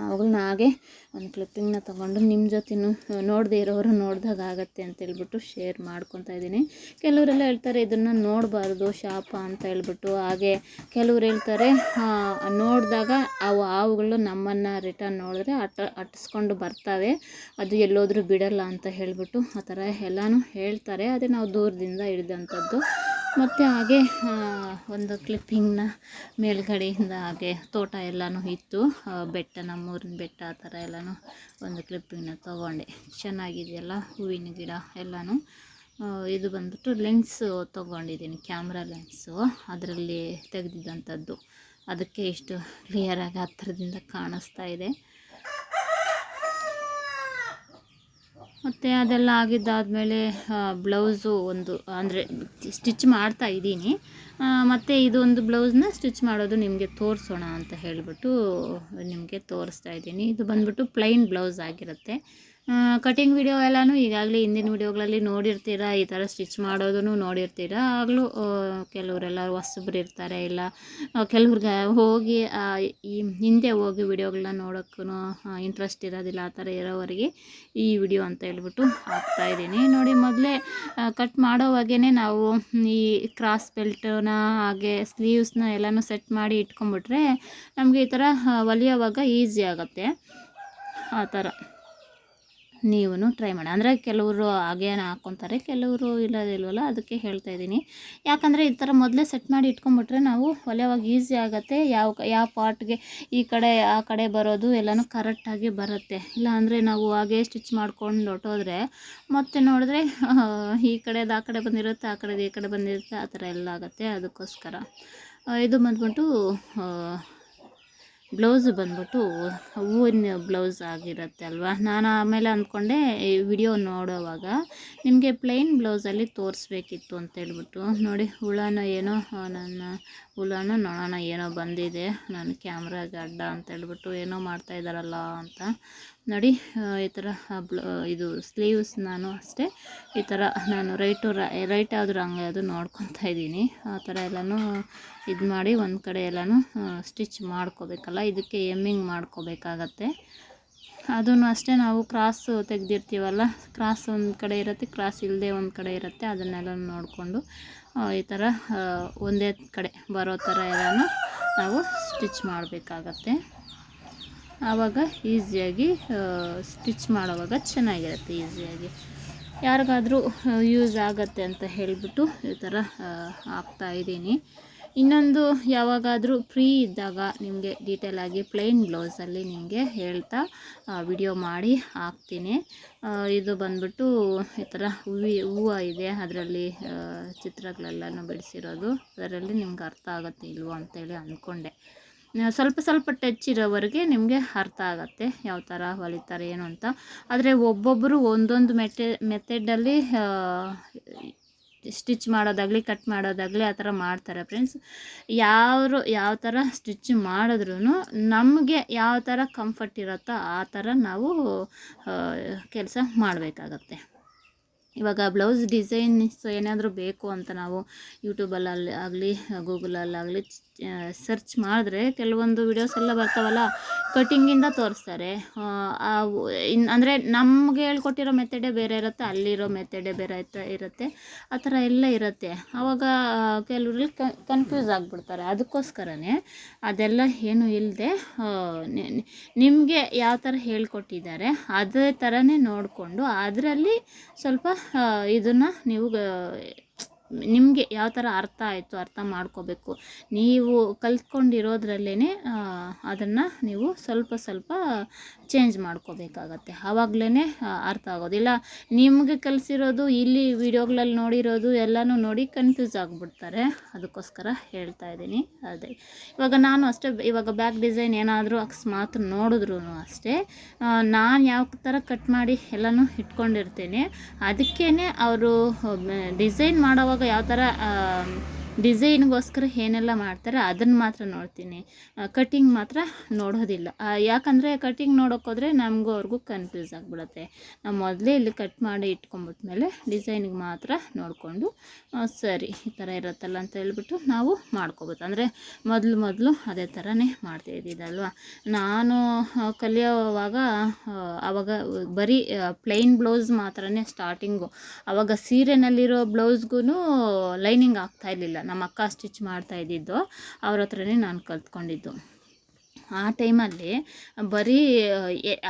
ಅವುಗಳನ್ನ ಹಾಗೆ ಒಂದು ಕ್ಲಿಪ್ಪಿಂಗ್ನ ತೊಗೊಂಡು ನಿಮ್ಮ ಜೊತೆನೂ ನೋಡದೇ ಇರೋರು ನೋಡಿದಾಗ ಆಗತ್ತೆ ಅಂತ ಹೇಳ್ಬಿಟ್ಟು ಶೇರ್ ಮಾಡ್ಕೊತಾ ಇದ್ದೀನಿ. ಕೆಲವರೆಲ್ಲ ಹೇಳ್ತಾರೆ ಇದನ್ನು ನೋಡಬಾರ್ದು, ಶಾಪ ಅಂತ ಹೇಳ್ಬಿಟ್ಟು. ಹಾಗೆ ಕೆಲವ್ರು ಹೇಳ್ತಾರೆ ನೋಡಿದಾಗ ಅವು ಹಾವುಗಳು ನಮ್ಮನ್ನು ರಿಟರ್ನ್ ನೋಡಿದ್ರೆ ಅಟ್ಟ ಅಟ್ಟಿಸ್ಕೊಂಡು ಬರ್ತವೆ. ಅದು ಎಲ್ಲೋದ್ರೂ ಬಿಡಲ್ಲ ಅಂತ ಹೇಳಿಬಿಟ್ಟು ಆ ಥರ ಎಲ್ಲನೂ ಹೇಳ್ತಾರೆ. ಅದೇ ನಾವು ದೂರದಿಂದ ಹಿಡಿದಂಥದ್ದು. ಮತ್ತು ಹಾಗೆ ಒಂದು ಕ್ಲಿಪ್ಪಿಂಗ್ನ ಮೇಲ್ಗಡೆಯಿಂದ ಹಾಗೆ ತೋಟ ಎಲ್ಲನೂ ಇತ್ತು. ಬೆಟ್ಟ, ನಮ್ಮೂರಿನ ಬೆಟ್ಟ ಆ ಥರ ಎಲ್ಲನೂ ಒಂದು ಕ್ಲಿಪ್ಪಿಂಗ್ನ ತೊಗೊಂಡೆ. ಚೆನ್ನಾಗಿದೆಯಲ್ಲ, ಹೂವಿನ ಗಿಡ ಎಲ್ಲನೂ. ಇದು ಬಂದ್ಬಿಟ್ಟು ಲೆನ್ಸು ತೊಗೊಂಡಿದ್ದೀನಿ ಕ್ಯಾಮ್ರಾ ಲೆನ್ಸು ಅದರಲ್ಲಿ ತೆಗೆದಿದ್ದಂಥದ್ದು. ಅದಕ್ಕೆ ಇಷ್ಟು ಕ್ಲಿಯರಾಗಿ ಹತ್ತಿರದಿಂದ ಕಾಣಿಸ್ತಾ ಇದೆ. ಮತ್ತು ಅದೆಲ್ಲ ಆಗಿದ್ದಾದಮೇಲೆ ಬ್ಲೌಸು ಒಂದು, ಅಂದರೆ ಸ್ಟಿಚ್ ಮಾಡ್ತಾ ಇದ್ದೀನಿ. ಮತ್ತು ಇದೊಂದು ಬ್ಲೌಸ್ನ ಸ್ಟಿಚ್ ಮಾಡೋದು ನಿಮಗೆ ತೋರಿಸೋಣ ಅಂತ ಹೇಳಿಬಿಟ್ಟು ನಿಮಗೆ ತೋರಿಸ್ತಾ ಇದ್ದೀನಿ. ಇದು ಬಂದ್ಬಿಟ್ಟು ಪ್ಲೈನ್ ಬ್ಲೌಸ್ ಆಗಿರುತ್ತೆ. ಕಟಿಂಗ್ ವಿಡಿಯೋ ಎಲ್ಲನೂ ಈಗಾಗಲೇ ಹಿಂದಿನ ವಿಡಿಯೋಗಳಲ್ಲಿ ನೋಡಿರ್ತೀರ? ಈ ಥರ ಸ್ಟಿಚ್ ಮಾಡೋದನ್ನು ನೋಡಿರ್ತೀರ? ಆಗಲೂ ಕೆಲವರೆಲ್ಲ ಹೊಸಬ್ರು ಇರ್ತಾರೆ, ಇಲ್ಲ ಕೆಲವ್ರಿಗೆ ಹೋಗಿ ಈ ಹಿಂದೆ ಹೋಗಿ ವಿಡಿಯೋಗಳನ್ನ ನೋಡೋಕ್ಕೂ ಇಂಟ್ರೆಸ್ಟ್ ಇರೋದಿಲ್ಲ, ಆ ಥರ ಇರೋವರೆಗೆ ಈ ವಿಡಿಯೋ ಅಂತ ಹೇಳ್ಬಿಟ್ಟು ಹಾಕ್ತಾ ಇದ್ದೀನಿ. ನೋಡಿ, ಮೊದಲೇ ಕಟ್ ಮಾಡೋವಾಗೇ ನಾವು ಈ ಕ್ರಾಸ್ ಬೆಲ್ಟನ್ನ ಹಾಗೆ ಸ್ಲೀವ್ಸ್ನ ಎಲ್ಲನೂ ಸೆಟ್ ಮಾಡಿ ಇಟ್ಕೊಂಬಿಟ್ರೆ ನಮಗೆ ಈ ಥರ ಹೊಲಿಯೋವಾಗ ಈಸಿ ಆಗುತ್ತೆ. ಆ ಥರ ನೀವು ಟ್ರೈ ಮಾಡಿ. ಅಂದರೆ ಕೆಲವರು ಹಾಗೇ ಹಾಕ್ಕೊತಾರೆ ಕೆಲವರು ಇಲ್ಲದಿಲ್ವಲ್ಲ ಅದಕ್ಕೆ ಹೇಳ್ತಾ ಇದ್ದೀನಿ. ಯಾಕಂದರೆ ಈ ಥರ ಮೊದಲೇ ಸೆಟ್ ಮಾಡಿ ಇಟ್ಕೊಂಬಿಟ್ರೆ ನಾವು ಹೊಲಿಯೋವಾಗ ಈಸಿ ಆಗುತ್ತೆ. ಯಾವ ಯಾವ ಪಾರ್ಟ್ಗೆ ಈ ಕಡೆ, ಆ ಕಡೆ ಬರೋದು ಎಲ್ಲನೂ ಕರೆಕ್ಟಾಗಿ ಬರುತ್ತೆ. ಇಲ್ಲಾಂದರೆ ನಾವು ಹಾಗೆ ಸ್ಟಿಚ್ ಮಾಡ್ಕೊಂಡು ಹೊಟ್ಟೋದ್ರೆ ಮತ್ತೆ ನೋಡಿದ್ರೆ ಈ ಕಡೆದು ಆ ಕಡೆ ಬಂದಿರುತ್ತೆ, ಆ ಕಡೆದು ಈ ಕಡೆ ಬಂದಿರುತ್ತೆ, ಆ ಥರ ಎಲ್ಲ ಆಗುತ್ತೆ ಅದಕ್ಕೋಸ್ಕರ. ಇದು ಬಂದ್ಬಿಟ್ಟು ಬ್ಲೌಸ್ ಬಂದ್ಬಿಟ್ಟು ಹೂವಿನ ಬ್ಲೌಸ್ ಆಗಿರುತ್ತೆ ಅಲ್ವಾ? ನಾನು ಆಮೇಲೆ ಅಂದ್ಕೊಂಡೆ, ಈ ವಿಡಿಯೋ ನೋಡೋವಾಗ ನಿಮಗೆ ಪ್ಲೈನ್ ಬ್ಲೌಸಲ್ಲಿ ತೋರಿಸ್ಬೇಕಿತ್ತು ಅಂತ ಹೇಳ್ಬಿಟ್ಟು. ನೋಡಿ, ಹುಳನ ಏನೋ ನನ್ನ ಹುಳನ ನೋಡೋಣ ಏನೋ ಬಂದಿದೆ. ನನ್ನ ಕ್ಯಾಮ್ರಾಗೆ ಅಡ್ಡ ಅಂತ ಹೇಳ್ಬಿಟ್ಟು ಏನೋ ಮಾಡ್ತಾ ಇದ್ದಾರಲ್ಲ ಅಂತ. ನೋಡಿ ಈ ಥರ ಇದು ಸ್ಲೀವ್ಸ್ ನಾನು ಅಷ್ಟೇ. ಈ ಥರ ನಾನು ರೈಟು ರೈಟ್ ಆದರೂ ಹಂಗೆ ಅದು ನೋಡ್ಕೊತಾ ಇದ್ದೀನಿ. ಆ ಥರ ಎಲ್ಲನೂ ಇದು ಮಾಡಿ ಒಂದು ಕಡೆ ಎಲ್ಲನೂ ಸ್ಟಿಚ್ ಮಾಡ್ಕೋಬೇಕಲ್ಲ, ಇದಕ್ಕೆ ಎಮ್ಮಿಂಗ್ ಮಾಡ್ಕೋಬೇಕಾಗತ್ತೆ. ಅದನ್ನು ಅಷ್ಟೇ, ನಾವು ಕ್ರಾಸ್ ತೆಗ್ದಿರ್ತೀವಲ್ಲ ಕ್ರಾಸ್ ಒಂದು ಕಡೆ ಇರುತ್ತೆ ಕ್ರಾಸ್ ಇಲ್ಲದೆ ಒಂದು ಕಡೆ ಇರುತ್ತೆ, ಅದನ್ನೆಲ್ಲ ನೋಡಿಕೊಂಡು ಈ ಥರ ಒಂದೇ ಕಡೆ ಬರೋ ಥರ ಎಲ್ಲನೂ ನಾವು ಸ್ಟಿಚ್ ಮಾಡಬೇಕಾಗತ್ತೆ. ಆವಾಗ ಈಸಿಯಾಗಿ ಸ್ಟಿಚ್ ಮಾಡೋವಾಗ ಚೆನ್ನಾಗಿರುತ್ತೆ ಈಸಿಯಾಗಿ. ಯಾರಿಗಾದರೂ ಯೂಸ್ ಆಗತ್ತೆ ಅಂತ ಹೇಳಿಬಿಟ್ಟು ಈ ಥರ ಹಾಕ್ತಾಯಿದ್ದೀನಿ ಇನ್ನೊಂದು ಯಾವಾಗಾದರೂ ಫ್ರೀ ಇದ್ದಾಗ ನಿಮಗೆ ಡೀಟೇಲಾಗಿ ಪ್ಲೈನ್ ಬ್ಲೌಸಲ್ಲಿ ನಿಮಗೆ ಹೇಳ್ತಾ ವಿಡಿಯೋ ಮಾಡಿ ಹಾಕ್ತೀನಿ. ಇದು ಬಂದ್ಬಿಟ್ಟು ಈ ಥರ ಹೂವಿ, ಹೂವು ಇದೆ, ಅದರಲ್ಲಿ ಚಿತ್ರಗಳೆಲ್ಲನೂ ಬಿಡಿಸಿರೋದು. ಅದರಲ್ಲಿ ನಿಮ್ಗೆ ಅರ್ಥ ಆಗುತ್ತೆ ಇಲ್ವೋ ಅಂತೇಳಿ ಅಂದ್ಕೊಂಡೆ. ಸ್ವಲ್ಪ ಸ್ವಲ್ಪ ಟಚ್ ಇರೋವರೆಗೆ ನಿಮಗೆ ಅರ್ಥ ಆಗುತ್ತೆ ಯಾವ ಥರ ಹೊಲಿತಾರೆ, ಏನು ಅಂತ. ಆದರೆ ಒಬ್ಬೊಬ್ಬರು ಒಂದೊಂದು ಮೆಟೆ ಮೆಥಡಲ್ಲಿ ಸ್ಟಿಚ್ ಮಾಡೋದಾಗಲಿ, ಕಟ್ ಮಾಡೋದಾಗಲಿ ಆ ಥರ ಮಾಡ್ತಾರೆ ಫ್ರೆಂಡ್ಸ್. ಯಾರು ಯಾವ ಥರ ಸ್ಟಿಚ್ ಮಾಡಿದ್ರೂ ನಮಗೆ ಯಾವ ಥರ ಕಂಫರ್ಟ್ ಇರುತ್ತೋ ಆ ಥರ ನಾವು ಕೆಲಸ ಮಾಡಬೇಕಾಗತ್ತೆ. ಇವಾಗ ಬ್ಲೌಸ್ ಡಿಸೈನ್ಸ್ ಏನಾದರೂ ಬೇಕು ಅಂತ ನಾವು ಯೂಟ್ಯೂಬಲ್ಲಲ್ಲಿ ಆಗಲಿ ಗೂಗಲಲ್ಲಾಗಲಿ ಸರ್ಚ್ ಮಾಡಿದ್ರೆ ಕೆಲವೊಂದು ವಿಡಿಯೋಸ್ ಎಲ್ಲ ಬರ್ತಾವಲ್ಲ ಕಟಿಂಗಿಂದ ತೋರಿಸ್ತಾರೆ. ಇನ್, ಅಂದರೆ ನಮಗೆ ಹೇಳ್ಕೊಟ್ಟಿರೋ ಮೆಥಡೇ ಬೇರೆ ಇರುತ್ತೆ, ಅಲ್ಲಿರೋ ಮೆಥಡೇ ಬೇರೆ ಇರುತ್ತೆ, ಆ ಥರ ಎಲ್ಲ ಇರುತ್ತೆ. ಆವಾಗ ಕೆಲವ್ರಲ್ಲಿ ಕನ್ಫ್ಯೂಸ್ ಆಗಿಬಿಡ್ತಾರೆ. ಅದಕ್ಕೋಸ್ಕರನೇ ಅದೆಲ್ಲ ಏನು ಇಲ್ಲದೆ ನಿಮಗೆ ಯಾವ ಥರ ಹೇಳ್ಕೊಟ್ಟಿದ್ದಾರೆ, ಅದೇ ಥರನೇ ನೋಡಿಕೊಂಡು, ಅದರಲ್ಲಿ ಸ್ವಲ್ಪ ಇದನ್ನು ನೀವು ನಿಮಗೆ ಯಾವ ಥರ ಅರ್ಥ ಆಯಿತು ಅರ್ಥ ಮಾಡ್ಕೋಬೇಕು. ನೀವು ಕಲ್ತ್ಕೊಂಡಿರೋದ್ರಲ್ಲೇ ಅದನ್ನು ನೀವು ಸ್ವಲ್ಪ ಸ್ವಲ್ಪ ಚೇಂಜ್ ಮಾಡ್ಕೋಬೇಕಾಗತ್ತೆ. ಆವಾಗಲೇ ಅರ್ಥ ಆಗೋದಿಲ್ಲ ನಿಮಗೆ ಕಲಿಸಿರೋದು, ಇಲ್ಲಿ ವಿಡಿಯೋಗಳಲ್ಲಿ ನೋಡಿರೋದು ಎಲ್ಲನೂ ನೋಡಿ ಕನ್ಫ್ಯೂಸ್ ಆಗಿಬಿಡ್ತಾರೆ. ಅದಕ್ಕೋಸ್ಕರ ಹೇಳ್ತಾ ಇದ್ದೀನಿ. ಅದೇ. ಇವಾಗ ನಾನು ಅಷ್ಟೇ, ಇವಾಗ ಬ್ಯಾಕ್ ಡಿಸೈನ್ ಏನಾದರೂ ಅಕಸ್ಮಾತ್ ನೋಡಿದ್ರು ಅಷ್ಟೇ. ನಾನು ಯಾವ ಥರ ಕಟ್ ಮಾಡಿ ಎಲ್ಲನೂ ಇಟ್ಕೊಂಡಿರ್ತೀನಿ. ಅದಕ್ಕೇ ಅವರು ಡಿಸೈನ್ ಮಾಡೋವಾಗ ಯಾವ ಥರ ಡಿಸೈನ್ಗೋಸ್ಕರ ಏನೆಲ್ಲ ಮಾಡ್ತಾರೆ ಅದನ್ನು ಮಾತ್ರ ನೋಡ್ತೀನಿ. ಕಟಿಂಗ್ ಮಾತ್ರ ನೋಡೋದಿಲ್ಲ. ಯಾಕಂದರೆ ಕಟಿಂಗ್ ನೋಡೋಕ್ಕೋದ್ರೆ ನಮಗೂ ಅವ್ರಿಗೂ ಕನ್ಫ್ಯೂಸ್ ಆಗಿಬಿಡುತ್ತೆ. ನಾವು ಮೊದಲೇ ಇಲ್ಲಿ ಕಟ್ ಮಾಡಿ ಇಟ್ಕೊಂಬಿಟ್ಮೇಲೆ ಡಿಸೈನಿಗೆ ಮಾತ್ರ ನೋಡಿಕೊಂಡು ಸರಿ, ಈ ಥರ ಇರುತ್ತಲ್ಲ ಅಂತ ಹೇಳ್ಬಿಟ್ಟು ನಾವು ಮಾಡ್ಕೋಬೋದು. ಅಂದರೆ ಮೊದಲು ಮೊದಲು ಅದೇ ಥರನೇ ಮಾಡ್ತಾ ಇದ್ದಿದ್ದಲ್ವ? ನಾನು ಕಲಿಯೋವಾಗ ಅವಾಗ ಬರೀ ಪ್ಲೈನ್ ಬ್ಲೌಸ್ ಮಾತ್ರನೇ ಸ್ಟಾರ್ಟಿಂಗು ಆವಾಗ ಸೀರೆನಲ್ಲಿರೋ ಬ್ಲೌಸ್ಗೂ ಲೈನಿಂಗ್ ಆಗ್ತಾ ಇರಲಿಲ್ಲ. ನಮ್ಮ ಅಕ್ಕ ಸ್ಟಿಚ್ ಮಾಡ್ತಾ ಇದ್ದಿದ್ದು, ಅವ್ರ ಹತ್ರನೇ ನಾನು ಕಲ್ತ್ಕೊಂಡಿದ್ದು. ಆ ಟೈಮಲ್ಲಿ ಬರೀ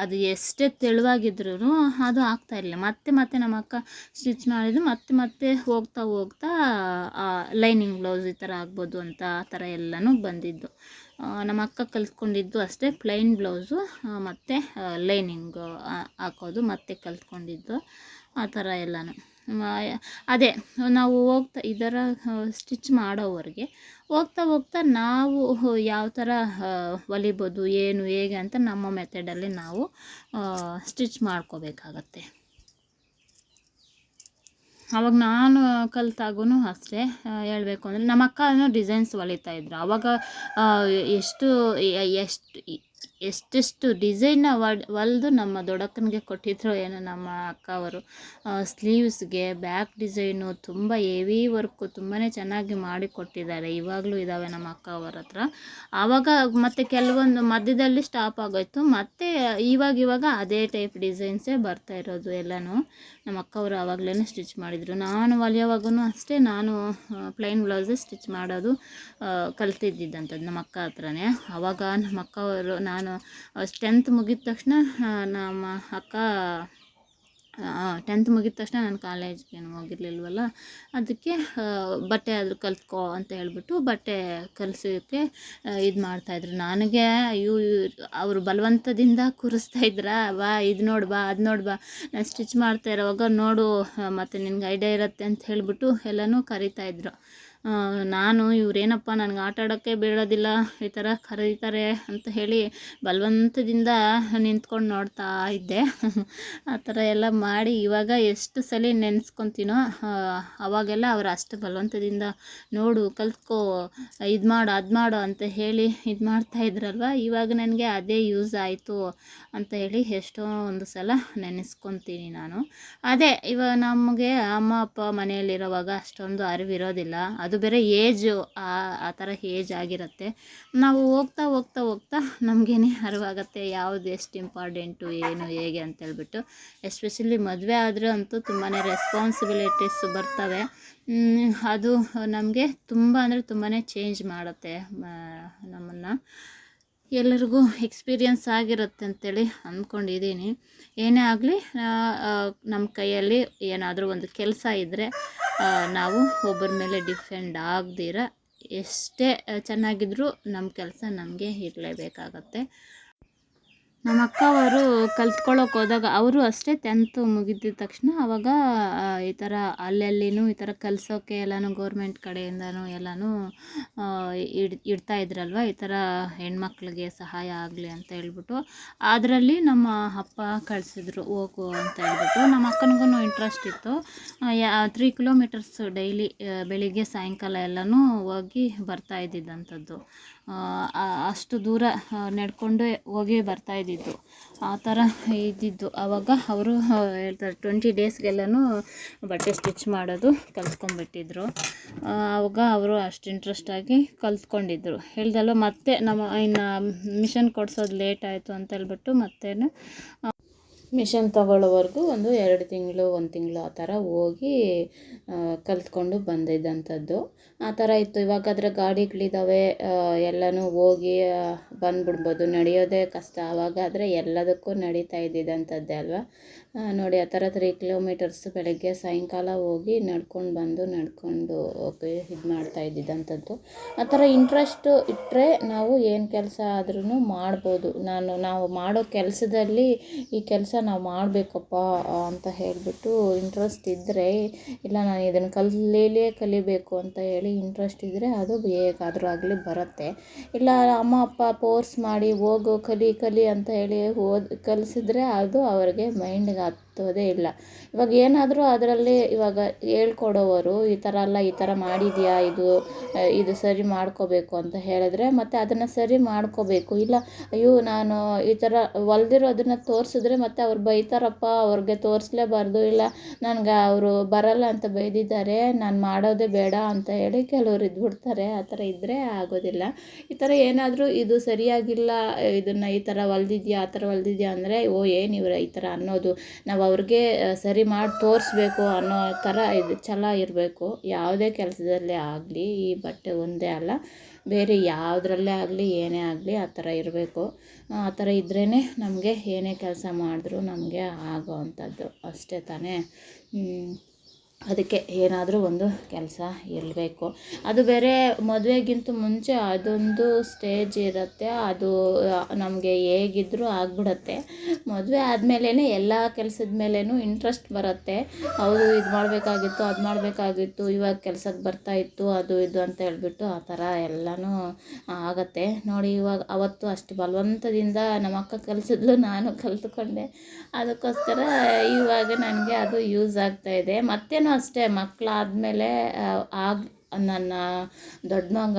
ಅದು ಎಷ್ಟೇ ತೆಳುವಾಗಿದ್ರೂ ಅದು ಆಗ್ತಾ ಇರಲಿಲ್ಲ. ಮತ್ತೆ ಮತ್ತೆ ನಮ್ಮ ಅಕ್ಕ ಸ್ಟಿಚ್ ಮಾಡಿದ್ದು, ಮತ್ತೆ ಮತ್ತೆ ಹೋಗ್ತಾ ಹೋಗ್ತಾ ಲೈನಿಂಗ್ ಬ್ಲೌಸ್ ಈ ಥರ ಆಗ್ಬೋದು ಅಂತ ಆ ಥರ ಎಲ್ಲನೂ ಬಂದಿದ್ದು. ನಮ್ಮ ಅಕ್ಕ ಕಲ್ತ್ಕೊಂಡಿದ್ದು ಅಷ್ಟೇ, ಪ್ಲೈನ್ ಬ್ಲೌಸು ಮತ್ತು ಲೈನಿಂಗು ಹಾಕೋದು ಮತ್ತೆ ಕಲ್ತ್ಕೊಂಡಿದ್ದು, ಆ ಥರ ಎಲ್ಲನೂ. ಅದೇ ನಾವು ಹೋಗ್ತಾ ಇದರ ಸ್ಟಿಚ್ ಮಾಡೋವರೆಗೆ ಹೋಗ್ತಾ ಹೋಗ್ತಾ ನಾವು ಯಾವ ಥರ ಹೊಲಿಬೋದು ಏನು ಹೇಗೆ ಅಂತ ನಮ್ಮ ಮೆಥಡಲ್ಲಿ ನಾವು ಸ್ಟಿಚ್ ಮಾಡ್ಕೋಬೇಕಾಗತ್ತೆ. ಅವಾಗ ನಾನು ಕಲಿತಾಗೂ ಅಷ್ಟೇ ಹೇಳಬೇಕು ಅಂದರೆ ನಮ್ಮ ಅಕ್ಕನೂ ಡಿಸೈನ್ಸ್ ಹೊಲಿತಾ ಇದ್ರು. ಆವಾಗ ಆ, ಎಷ್ಟು ಎಷ್ಟು ಎಷ್ಟೆಷ್ಟು ಡಿಸೈನ್ನ ವಡ್ ಹೊಲ್ದು ನಮ್ಮ ದೊಡ್ಡಕ್ಕನಿಗೆ ಕೊಟ್ಟಿದ್ರು ಏನೋ ನಮ್ಮ ಅಕ್ಕ ಅವರು ಸ್ಲೀವ್ಸ್ಗೆ, ಬ್ಯಾಕ್ ಡಿಸೈನು ತುಂಬ ಹೆವಿ ವರ್ಕು ತುಂಬಾ ಚೆನ್ನಾಗಿ ಮಾಡಿ ಕೊಟ್ಟಿದ್ದಾರೆ. ಇವಾಗಲೂ ಇದ್ದಾವೆ ನಮ್ಮ ಅಕ್ಕ ಅವರ ಹತ್ರ. ಆವಾಗ ಮತ್ತು ಕೆಲವೊಂದು ಮಧ್ಯದಲ್ಲಿ ಸ್ಟಾಪ್ ಆಗೋಯ್ತು. ಮತ್ತು ಇವಾಗ ಇವಾಗ ಅದೇ ಟೈಪ್ ಡಿಸೈನ್ಸೇ ಬರ್ತಾ ಇರೋದು ಎಲ್ಲನೂ. ನಮ್ಮ ಅಕ್ಕವರು ಆವಾಗಲೇ ಸ್ಟಿಚ್ ಮಾಡಿದರು. ನಾನು ಹೊಲಿಯೋವಾಗೂ ಅಷ್ಟೇ, ನಾನು ಪ್ಲೈನ್ ಬ್ಲೌಸೇ ಸ್ಟಿಚ್ ಮಾಡೋದು ಕಲ್ತಿದ್ದಂಥದ್ದು ನಮ್ಮ ಅಕ್ಕ ಹತ್ರನೇ. ಆವಾಗ ನಮ್ಮ ಅಕ್ಕವರು ನಾನು ಟೆಂತ್ ಮುಗಿದ ತಕ್ಷಣ ನಮ್ಮ ಅಕ್ಕ ಟೆಂತ್ ಮುಗಿದ ತಕ್ಷಣ ನಾನು ಕಾಲೇಜ್ಗೇನು ಹೋಗಿರ್ಲಿಲ್ವಲ್ಲ, ಅದಕ್ಕೆ ಬಟ್ಟೆ ಆದರೂ ಕಲ್ತ್ಕೋ ಅಂತ ಹೇಳ್ಬಿಟ್ಟು ಬಟ್ಟೆ ಕಲಿಸೋಕ್ಕೆ ಇದು ಮಾಡ್ತಾಯಿದ್ರು ನನಗೆ, ಅಯ್ಯೋ, ಅವರು ಬಲವಂತದಿಂದ ಕೂರಿಸ್ತಾ ಇದ್ರ, ಬಾ, ಇದು ನೋಡು ಬಾ, ಅದು ನೋಡು ಬಾ, ನಾನು ಸ್ಟಿಚ್ ಮಾಡ್ತಾ ಇರೋವಾಗ ನೋಡು ಮತ್ತು ನಿನ್ಗೆ ಐಡಿಯಾ ಇರುತ್ತೆ ಅಂತ ಹೇಳಿಬಿಟ್ಟು ಎಲ್ಲನೂ ಕರಿತಾಯಿದ್ರು ನಾನು ಇವರೇನಪ್ಪ, ನನಗೆ ಆಟ ಆಡೋಕ್ಕೆ ಬೀಳೋದಿಲ್ಲ, ಈ ಥರ ಕರೀತಾರೆ ಅಂತ ಹೇಳಿ ಬಲವಂತದಿಂದ ನಿಂತ್ಕೊಂಡು ನೋಡ್ತಾ ಇದ್ದೆ. ಆ ಥರ ಎಲ್ಲ ಮಾಡಿ ಇವಾಗ ಎಷ್ಟು ಸಲ ನೆನೆಸ್ಕೊತೀನೋ ಅವಾಗೆಲ್ಲ ಅವರು ಅಷ್ಟು ಬಲವಂತದಿಂದ ನೋಡು, ಕಲ್ತ್ಕೋ, ಇದು ಮಾಡು, ಅದು ಮಾಡು ಅಂತ ಹೇಳಿ ಇದು ಮಾಡ್ತಾ ಇದ್ರಲ್ವ? ಇವಾಗ ನನಗೆ ಅದೇ ಯೂಸ್ ಆಯಿತು ಅಂತ ಹೇಳಿ ಎಷ್ಟೋ ಒಂದು ಸಲ ನೆನೆಸ್ಕೊತೀನಿ ನಾನು. ಅದೇ ಇವಾಗ ನಮಗೆ ಅಮ್ಮ, ಅಪ್ಪ ಮನೆಯಲ್ಲಿರೋವಾಗ ಅಷ್ಟೊಂದು ಅರಿವಿರೋದಿಲ್ಲ. ಅದು ಬೇರೆ ಏಜು ಆ ಥರ ಏಜ್ ಆಗಿರುತ್ತೆ. ನಾವು ಹೋಗ್ತಾ ಹೋಗ್ತಾ ಹೋಗ್ತಾ ನಮಗೇನೆ ಅರಿವಾಗತ್ತೆ ಯಾವುದು ಎಷ್ಟು ಇಂಪಾರ್ಟೆಂಟು ಏನು, ಹೇಗೆ ಅಂತ ಹೇಳ್ಬಿಟ್ಟು. ಎಸ್ಪೆಷಲಿ ಮದುವೆ ಆದರೆ ಅಂತೂ ತುಂಬಾ ರೆಸ್ಪಾನ್ಸಿಬಿಲಿಟೀಸ್ ಬರ್ತವೆ. ಅದು ನಮಗೆ ತುಂಬ ಅಂದರೆ ತುಂಬಾ ಚೇಂಜ್ ಮಾಡುತ್ತೆ ನಮ್ಮನ್ನು. ಎಲ್ಲರಿಗೂ ಎಕ್ಸ್ಪೀರಿಯನ್ಸ್ ಆಗಿರುತ್ತೆ ಅಂತೇಳಿ ಅಂದ್ಕೊಂಡಿದ್ದೀನಿ. ಏನೇ ಆಗಲಿ ನಮ್ಮ ಕೈಯಲ್ಲಿ ಏನಾದರೂ ಒಂದು ಕೆಲಸ ಇದ್ದರೆ ನಾವು ಒಬ್ಬರ ಮೇಲೆ ಡಿಪೆಂಡ್ ಆಗದಿರ ಎಷ್ಟೇ ಚೆನ್ನಾಗಿದ್ರೂ ನಮ್ಮ ಕೆಲಸ ನಮಗೆ ಇರಲೇಬೇಕಾಗತ್ತೆ. ನಮ್ಮ ಅಕ್ಕ ಅವರು ಕಲ್ತ್ಕೊಳ್ಳೋಕೆ ಹೋದಾಗ ಅವರು ಅಷ್ಟೇ ಟೆಂತ್ ಮುಗಿದ ತಕ್ಷಣ ಅವಾಗ ಈ ಥರ ಅಲ್ಲಲ್ಲಿನೂ ಈ ಥರ ಕಲಿಸೋಕೆ ಎಲ್ಲನೂ ಗೌರ್ಮೆಂಟ್ ಕಡೆಯಿಂದನೂ ಎಲ್ಲನೂ ಇಡ್, ಇಡ್ತಾ ಇದ್ರಲ್ವ? ಈ ಥರ ಹೆಣ್ಮಕ್ಳಿಗೆ ಸಹಾಯ ಆಗಲಿ ಅಂತ ಹೇಳ್ಬಿಟ್ಟು ಅದರಲ್ಲಿ ನಮ್ಮ ಅಪ್ಪ ಕಳಿಸಿದ್ರು ಹೋಗು ಅಂತ ಹೇಳ್ಬಿಟ್ಟು. ನಮ್ಮ ಅಕ್ಕನಿಗೂ ಇಂಟ್ರೆಸ್ಟ್ ಇತ್ತು. ತ್ರೀ ಕಿಲೋಮೀಟರ್ಸ್ ಡೈಲಿ ಬೆಳಿಗ್ಗೆ ಸಾಯಂಕಾಲ ಎಲ್ಲನೂ ಹೋಗಿ ಬರ್ತಾ ಇದ್ದಿದ್ದಂಥದ್ದು ಅಷ್ಟು ದೂರ ನಡ್ಕೊಂಡು ಹೋಗಿ ಬರ್ತಾ ಇದ್ದಿದ್ದು. ಆ ಥರ ಇದ್ದಿದ್ದು. ಆವಾಗ ಅವರು ಹೇಳ್ತಾರೆ ಟ್ವೆಂಟಿ ಡೇಸ್ಗೆಲ್ಲನೂ ಬಟ್ಟೆ ಸ್ಟಿಚ್ ಮಾಡೋದು ಕಲ್ತ್ಕೊಂಡ್ಬಿಟ್ಟಿದ್ರು ಆವಾಗ ಅವರು ಅಷ್ಟು ಇಂಟ್ರೆಸ್ಟಾಗಿ ಕಲ್ತ್ಕೊಂಡಿದ್ರು. ಹೇಳ್ದಲ್ಲೋ ಮತ್ತೆ ನಮ್ಮ, ಇನ್ನು ಮಿಷನ್ ಕೊಡ್ಸೋದು ಲೇಟ್ ಆಯಿತು ಅಂತ ಹೇಳ್ಬಿಟ್ಟು ಮತ್ತೆ ಮಿಷನ್ ತಗೊಳ್ಳೋವರೆಗೂ ಒಂದು ಎರಡು ತಿಂಗಳು, ಒಂದು ತಿಂಗಳು ಆ ಥರ ಹೋಗಿ ಕಲ್ತ್ಕೊಂಡು ಬಂದಿದ್ದಂಥದ್ದು. ಆ ಥರ ಇತ್ತು. ಇವಾಗಾದರೆ ಗಾಡಿಗಳಿದ್ದಾವೆ ಎಲ್ಲನೂ ಹೋಗಿ ಬಂದ್ಬಿಡ್ಬೋದು. ನಡೆಯೋದೇ ಕಷ್ಟ. ಆವಾಗಾದರೆ ಎಲ್ಲದಕ್ಕೂ ನಡೀತಾ ಇದ್ದಿದ್ದಂಥದ್ದೇ ಅಲ್ವಾ? ನೋಡಿ, ಆ ಥರ ತ್ರೀ ಕಿಲೋಮೀಟರ್ಸ್ ಬೆಳಗ್ಗೆ ಸಾಯಂಕಾಲ ಹೋಗಿ ನಡ್ಕೊಂಡು ಬಂದು, ನಡ್ಕೊಂಡು ಹೋಗಿ ಇದು ಮಾಡ್ತಾ ಇದ್ದಿದ್ದಂಥದ್ದು. ಆ ಥರ ಇಂಟ್ರೆಸ್ಟು ಇಟ್ಟರೆ ನಾವು ಏನು ಕೆಲಸ ಆದ್ರೂ ಮಾಡ್ಬೋದು. ನಾನು, ನಾವು ಮಾಡೋ ಕೆಲಸದಲ್ಲಿ ಈ ಕೆಲಸ ನಾವು ಮಾಡಬೇಕಪ್ಪ ಅಂತ ಹೇಳಿಬಿಟ್ಟು ಇಂಟ್ರೆಸ್ಟ್ ಇದ್ದರೆ ಇಲ್ಲ ನಾನು ಇದನ್ನು ಕಲೀಲೇ ಕಲಿಬೇಕು ಅಂತ ಹೇಳಿ ಇಂಟ್ರೆಸ್ಟ್ ಇದ್ದರೆ ಅದು ಹೇಗಾದರೂ ಆಗಲಿ ಬರುತ್ತೆ. ಇಲ್ಲ, ಅಮ್ಮ, ಅಪ್ಪ ಫೋರ್ಸ್ ಮಾಡಿ ಹೋಗು, ಕಲಿ ಕಲಿ ಅಂತ ಹೇಳಿ ಓದ್ ಕಲಿಸಿದ್ರೆ ಅದು ಅವ್ರಿಗೆ ಮೈಂಡ್ಗೆ ಹತ್ತೋದೇ ಇಲ್ಲ. ಇವಾಗ ಏನಾದರೂ ಅದರಲ್ಲಿ ಇವಾಗ ಹೇಳ್ಕೊಡೋವರು, ಈ ಥರ ಅಲ್ಲ, ಈ ಥರ ಮಾಡಿದೆಯಾ, ಇದು ಇದು ಸರಿ ಮಾಡ್ಕೋಬೇಕು ಅಂತ ಹೇಳಿದ್ರೆ ಮತ್ತು ಅದನ್ನು ಸರಿ ಮಾಡ್ಕೋಬೇಕು. ಇಲ್ಲ, ಅಯ್ಯೋ, ನಾನು ಈ ಥರ ಹೊಲ್ದಿರೋದನ್ನ ತೋರಿಸಿದ್ರೆ ಮತ್ತೆ ಅವ್ರು ಬೈತಾರಪ್ಪ, ಅವ್ರಿಗೆ ತೋರಿಸ್ಲೇಬಾರ್ದು. ಇಲ್ಲ, ನನಗೆ ಅವರು ಬರಲ್ಲ ಅಂತ ಬೈದಿದ್ದಾರೆ, ನಾನು ಮಾಡೋದೇ ಬೇಡ ಅಂತ ಹೇಳಿ ಕೆಲವ್ರು ಇದ್ಬಿಡ್ತಾರೆ. ಆ ಥರ ಇದ್ದರೆ ಆಗೋದಿಲ್ಲ. ಈ ಥರ ಏನಾದರೂ ಇದು ಸರಿಯಾಗಿಲ್ಲ, ಇದನ್ನು ಈ ಥರ ಹೊಲ್ದಿದ್ಯಾ ಆ ಥರ ಹೊಲ್ದಿದ್ಯಾ ಅಂದರೆ, ಓ, ಏನು ಇವ್ರು ಈ ಥರ ಅನ್ನೋದು. ನಾವು ಅವ್ರಿಗೆ ಸರಿ ಮಾಡಿ ತೋರಿಸ್ಬೇಕು ಅನ್ನೋ ಥರ ಇದು ಛಲ ಇರಬೇಕು. ಯಾವುದೇ ಕೆಲಸದಲ್ಲೇ ಆಗಲಿ, ಈ ಬಟ್ಟೆ ಒಂದೇ ಅಲ್ಲ, ಬೇರೆ ಯಾವುದ್ರಲ್ಲೇ ಆಗಲಿ, ಏನೇ ಆಗಲಿ ಆ ಥರ ಇರಬೇಕು. ಆ ಥರ ಇದ್ರೇ ನಮಗೆ ಏನೇ ಕೆಲಸ ಮಾಡಿದ್ರೂ ನಮಗೆ ಆಗೋ ಅಂಥದ್ದು ಅಷ್ಟೇ ತಾನೇ. ಅದಕ್ಕೆ ಏನಾದರೂ ಒಂದು ಕೆಲಸ ಇರಬೇಕು. ಅದು ಬೇರೆ ಮದುವೆಗಿಂತ ಮುಂಚೆ ಅದೊಂದು ಸ್ಟೇಜ್ ಇರುತ್ತೆ. ಅದು ನಮಗೆ ಹೇಗಿದ್ರೂ ಆಗ್ಬಿಡತ್ತೆ. ಮದುವೆ ಆದಮೇಲೆ ಎಲ್ಲ ಕೆಲಸದ ಮೇಲೇನೂ ಇಂಟ್ರೆಸ್ಟ್ ಬರುತ್ತೆ. ಅವರು ಇದು ಮಾಡಬೇಕಾಗಿತ್ತು, ಅದು ಮಾಡಬೇಕಾಗಿತ್ತು, ಇವಾಗ ಕೆಲ್ಸಕ್ಕೆ ಬರ್ತಾ ಇತ್ತು, ಅದು ಇದು ಅಂತ ಹೇಳ್ಬಿಟ್ಟು ಆ ಥರ ಎಲ್ಲನೂ ಆಗತ್ತೆ. ನೋಡಿ, ಇವಾಗ ಅವತ್ತು ಅಷ್ಟು ಬಲವಂತದಿಂದ ನಮ್ಮ ಅಕ್ಕ ಕಲಿಸಿದ್ಲು, ನಾನು ಕಲಿತ್ಕೊಂಡೆ. ಅದಕ್ಕೋಸ್ಕರ ಇವಾಗ ನನಗೆ ಅದು ಯೂಸ್ ಆಗ್ತಾಯಿದೆ ಮತ್ತೆ ಅಷ್ಟೇ ಮಕ್ಕಳಾದಮೇಲೆ ಆಗ, ನನ್ನ ದೊಡ್ಡ ಮಗ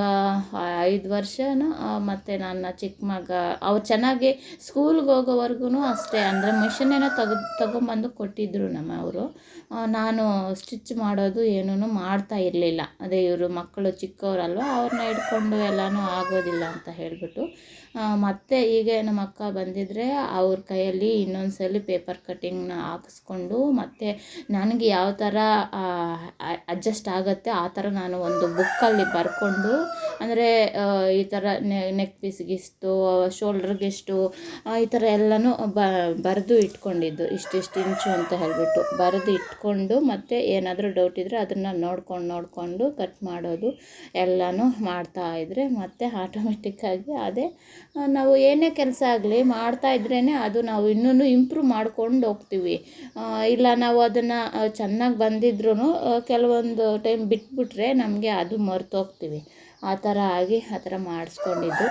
ಐದು ವರ್ಷನೂ ಮತ್ತು ನನ್ನ ಚಿಕ್ಕ ಮಗ, ಅವ್ರು ಚೆನ್ನಾಗಿ ಸ್ಕೂಲ್ಗೆ ಹೋಗೋವರೆಗೂ ಅಷ್ಟೇ, ಅಂದರೆ ಮಿಷನ್ನೇನೋ ತೆಗೆದು ತಗೊಂಬಂದು ಕೊಟ್ಟಿದ್ದರು ನಮ್ಮ ಅವರು. ನಾನು ಸ್ಟಿಚ್ ಮಾಡೋದು ಏನೂ ಮಾಡ್ತಾ ಇರಲಿಲ್ಲ. ಅದೇ ಇವರು ಮಕ್ಕಳು ಚಿಕ್ಕವರಲ್ವ ಅವ್ರನ್ನ ಹಿಡ್ಕೊಂಡು ಎಲ್ಲನೂ ಆಗೋದಿಲ್ಲ ಅಂತ ಹೇಳಿಬಿಟ್ಟು. ಮತ್ತು ಹೀಗೆ ನಮ್ಮ ಅಕ್ಕ ಬಂದಿದ್ದರೆ ಅವ್ರ ಕೈಯಲ್ಲಿ ಇನ್ನೊಂದು ಸಲ ಪೇಪರ್ ಕಟ್ಟಿಂಗ್ನ ಹಾಕಿಸ್ಕೊಂಡು, ಮತ್ತು ನನಗೆ ಯಾವ ಥರ ಅಡ್ಜಸ್ಟ್ ಆಗುತ್ತೆ, ಆ ಥರ ನಾನು ಒಂದು ಬುಕ್ಕಲ್ಲಿ ಬರ್ಕೊಂಡು, ಅಂದರೆ ಈ ಥರ ನೆಕ್ ಪೀಸ್ಗಿಷ್ಟು ಶೋಲ್ಡ್ರಿಗಿಷ್ಟು ಈ ಥರ ಎಲ್ಲನೂ ಬರೆದು ಇಟ್ಕೊಂಡಿದ್ದು, ಇಷ್ಟಿಷ್ಟು ಇಂಚು ಅಂತ ಹೇಳಿಬಿಟ್ಟು. ಬರೆದು ಇಟ್ಕೊಂಡು, ಮತ್ತು ಏನಾದರೂ ಡೌಟ್ ಇದ್ದರೆ ಅದನ್ನು ನೋಡ್ಕೊಂಡು, ನೋಡಿಕೊಂಡು ಕಟ್ ಮಾಡೋದು ಎಲ್ಲನೂ ಮಾಡ್ತಾ ಇದ್ದರೆ ಮತ್ತು ಆಟೋಮೆಟಿಕ್ಕಾಗಿ ಅದೇ ನಾವು ಏನೇ ಕೆಲಸ ಆಗಲಿ ಮಾಡ್ತಾ ಇದ್ರೇ ಅದು ನಾವು ಇನ್ನೂ ಇಂಪ್ರೂವ್ ಮಾಡ್ಕೊಂಡು ಹೋಗ್ತೀವಿ. ಇಲ್ಲ ನಾವು ಅದನ್ನು ಚೆನ್ನಾಗಿ ಬಂದಿದ್ರೂ ಕೆಲವೊಂದು ಟೈಮ್ ಬಿಟ್ಬಿಟ್ರೆ ನಮಗೆ ಅದು ಮರ್ತೋಗ್ತೀವಿ ಆ ಥರ ಆಗಿ, ಆ ಥರ ಮಾಡಿಸ್ಕೊಂಡಿದ್ದು.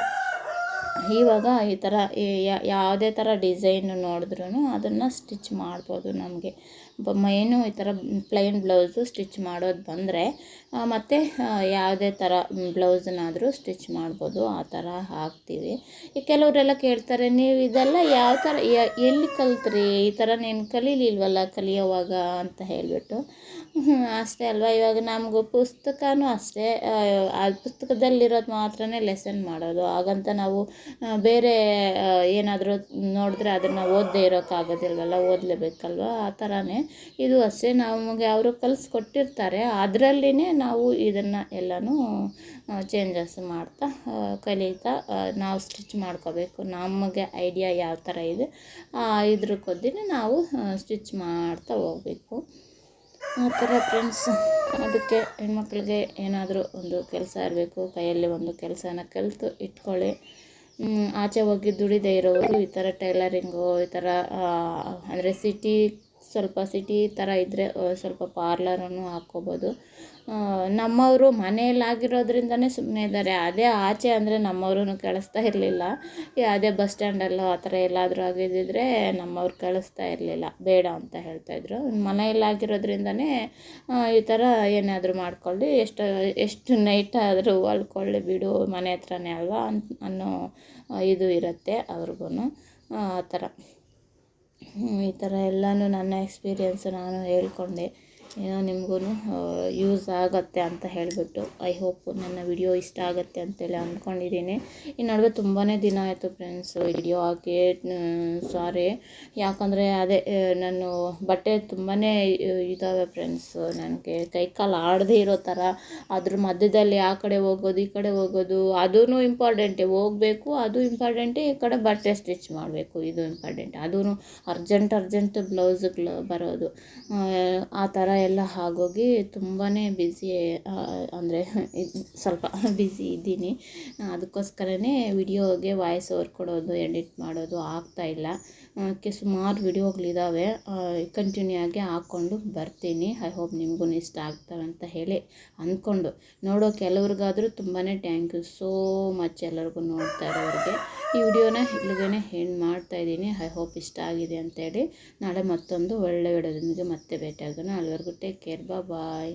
ಇವಾಗ ಈ ಥರ ಯಾವುದೇ ಥರ ಡಿಸೈನು ನೋಡಿದ್ರೂ ಅದನ್ನು ಸ್ಟಿಚ್ ಮಾಡ್ಬೋದು ನಮಗೆ. ಮೇಯ್ನು ಈ ಥರ ಪ್ಲೈನ್ ಬ್ಲೌಸು ಸ್ಟಿಚ್ ಮಾಡೋದು ಬಂದರೆ ಮತ್ತು ಯಾವುದೇ ಥರ ಬ್ಲೌಸನ್ನಾದರೂ ಸ್ಟಿಚ್ ಮಾಡ್ಬೋದು, ಆ ಥರ ಹಾಕ್ತೀವಿ. ಈ ಕೆಲವರೆಲ್ಲ ಕೇಳ್ತಾರೆ, ನೀವು ಇದೆಲ್ಲ ಯಾವ ಥರ ಎಲ್ಲಿ ಕಲ್ತ್ರಿ? ಈ ಥರ ನೀನು ಕಲೀಲಿಲ್ವಲ್ಲ ಕಲಿಯೋವಾಗ? ಅಂತ ಹೇಳಿಬಿಟ್ಟು. ಅಷ್ಟೇ ಅಲ್ವಾ? ಇವಾಗ ನಮಗೂ ಪುಸ್ತಕವೂ ಅಷ್ಟೇ, ಆ ಪುಸ್ತಕದಲ್ಲಿರೋದು ಮಾತ್ರನೇ ಲೆಸನ್ ಮಾಡೋದು. ಹಾಗಂತ ನಾವು ಬೇರೆ ಏನಾದರೂ ನೋಡಿದ್ರೆ ಅದನ್ನು ಓದದೇ ಇರೋಕ್ಕಾಗೋದಿಲ್ವಲ್ಲ ಓದಲೇಬೇಕಲ್ವಾ? ಆ ಥರನೇ ಇದು ಅಷ್ಟೇ. ನಮಗೆ ಅವರು ಕಲಿಸ್ಕೊಟ್ಟಿರ್ತಾರೆ. ಅದರಲ್ಲಿನೇ ನಾವು ಇದನ್ನು ಎಲ್ಲನೂ ಚೇಂಜಸ್ ಮಾಡ್ತಾ ಕಲಿತಾ ನಾವು ಸ್ಟಿಚ್ ಮಾಡ್ಕೋಬೇಕು. ನಮಗೆ ಐಡಿಯಾ ಯಾವ ಥರ ಇದೆ ಇದ್ರ ಕೊದ್ದಿನೇ ನಾವು ಸ್ಟಿಚ್ ಮಾಡ್ತಾ ಹೋಗಬೇಕು. ಆ ಥರ ಫ್ರೆಂಡ್ಸ್ ಅದಕ್ಕೆ ಹೆಣ್ಮಕ್ಳಿಗೆ ಏನಾದರೂ ಒಂದು ಕೆಲಸ ಇರಬೇಕು, ಕೈಯಲ್ಲಿ ಒಂದು ಕೆಲಸನ ಕಲಿತು ಇಟ್ಕೊಳ್ಳಿ. ಆಚೆ ಹೋಗಿ ದುಡಿದೇ ಇರೋರು, ಈ ಥರ ಟೈಲರಿಂಗು, ಈ ಥರ ಅಂದರೆ ಸಿಟಿ ಸ್ವಲ್ಪ ಸಿಟಿ ಥರ ಇದ್ದರೆ ಸ್ವಲ್ಪ ಪಾರ್ಲರನ್ನು ಹಾಕ್ಕೋಬೋದು. ನಮ್ಮವರು ಮನೆಯಲ್ಲಾಗಿರೋದ್ರಿಂದನೇ ಸುಮ್ಮನೆ ಇದ್ದಾರೆ. ಅದೇ ಆಚೆ ಅಂದರೆ ನಮ್ಮವ್ರೂ ಕಳಿಸ್ತಾ ಇರಲಿಲ್ಲ. ಯಾವುದೇ ಬಸ್ ಸ್ಟ್ಯಾಂಡಲ್ಲೋ ಆ ಥರ ಎಲ್ಲಾದರೂ ಆಗಿದ್ದಿದ್ರೆ ನಮ್ಮವ್ರು ಕಳಿಸ್ತಾ ಇರಲಿಲ್ಲ. ಬೇಡ ಅಂತ ಹೇಳ್ತಾಯಿದ್ರು ಮನೆಯಲ್ಲಾಗಿರೋದ್ರಿಂದನೇ ಈ ಥರ ಏನಾದರೂ ಮಾಡ್ಕೊಳ್ಳಿ. ಎಷ್ಟು ಎಷ್ಟು ನೈಟ್ ಆದರೂ ಹೊಲ್ಕೊಳ್ಳಿ ಬಿಡು, ಮನೆ ಹತ್ರನೇ ಅಲ್ವಾ ಅನ್ನೋ ಇದು ಇರುತ್ತೆ ಅವ್ರಿಗೂ ಆ ಥರ. ಈ ಥರ ಎಲ್ಲನೂ ನನ್ನ ಎಕ್ಸ್ಪೀರಿಯೆನ್ಸು ನಾನು ಹೇಳ್ಕೊಂಡೆ. ಏನೋ ನಿಮಗೂ ಯೂಸ್ ಆಗುತ್ತೆ ಅಂತ ಹೇಳಿಬಿಟ್ಟು ಐ ಹೋಪ್ ನನ್ನ ವಿಡಿಯೋ ಇಷ್ಟ ಆಗುತ್ತೆ ಅಂತೇಳಿ ಅಂದ್ಕೊಂಡಿದ್ದೀನಿ. ಈ ನಡುವೆ ತುಂಬಾ ದಿನ ಆಯಿತು ಫ್ರೆಂಡ್ಸ್ ವಿಡಿಯೋ ಹಾಕಿ ಸಾರಿ ಯಾಕಂದರೆ ಅದೇ ನಾನು ಬಟ್ಟೆ ತುಂಬಾ ಇದ್ದಾವೆ ಫ್ರೆಂಡ್ಸ್ ನನಗೆ ಕೈಕಾಲು ಆಡದೇ ಇರೋ ಥರ ಅದ್ರ ಮಧ್ಯದಲ್ಲಿ ಆ ಕಡೆ ಹೋಗೋದು, ಈ ಕಡೆ ಹೋಗೋದು ಅದೂ ಇಂಪಾರ್ಟೆಂಟೇ ಹೋಗಬೇಕು, ಅದು ಇಂಪಾರ್ಟೆಂಟೇ ಈ ಕಡೆ ಬಟ್ಟೆ ಸ್ಟಿಚ್ ಮಾಡಬೇಕು, ಇದು ಇಂಪಾರ್ಟೆಂಟ್ ಅದೂ ಅರ್ಜೆಂಟ್ ಅರ್ಜೆಂಟ್ ಬ್ಲೌಸ್ ಬರೋದು. ಆ ಥರ ಎಲ್ಲ ಆಗೋಗಿ ತುಂಬಾ ಬ್ಯುಸಿ ಅಂದರೆ ಸ್ವಲ್ಪ ಬ್ಯುಸಿ ಇದ್ದೀನಿ. ಅದಕ್ಕೋಸ್ಕರನೇ ವಿಡಿಯೋಗೆ ವಾಯ್ಸ್ ಓವರ್ ಕೊಡೋದು ಎಡಿಟ್ ಮಾಡೋದು ಆಗ್ತಾಯಿಲ್ಲ ಅದಕ್ಕೆ ಸುಮಾರು ವಿಡಿಯೋಗಳಿದ್ದಾವೆ ಕಂಟಿನ್ಯೂ ಆಗಿ ಹಾಕ್ಕೊಂಡು ಬರ್ತೀನಿ. ಐ ಹೋಪ್ ನಿಮಗೂ ಇಷ್ಟ ಆಗ್ತವೆ ಅಂತ ಹೇಳಿ ಅಂದ್ಕೊಂಡು. ನೋಡೋ ಕೆಲವ್ರಿಗಾದರೂ ತುಂಬಾ ಥ್ಯಾಂಕ್ ಯು ಸೋ ಮಚ್ ಎಲ್ಲರಿಗೂ ನೋಡ್ತಾ ಇರೋರಿಗೆ. ಈ ವಿಡಿಯೋನ ಇಲ್ಲಿಗೇ ಹೆಣ್ಣು ಮಾಡ್ತಾಯಿದ್ದೀನಿ ಐ ಹೋಪ್ ಇಷ್ಟ ಆಗಿದೆ ಅಂತೇಳಿ ನಾಳೆ ಮತ್ತೊಂದು ಒಳ್ಳೆ ವಿಡಿಯೋದೊಂದಿಗೆ ಮತ್ತೆ ಭೇಟಿಯಾಗೋಣ. ಅಲ್ಲಿವರೆಗೂ ಟೇಕ್ ಕೇರ್ ಬಾಯ್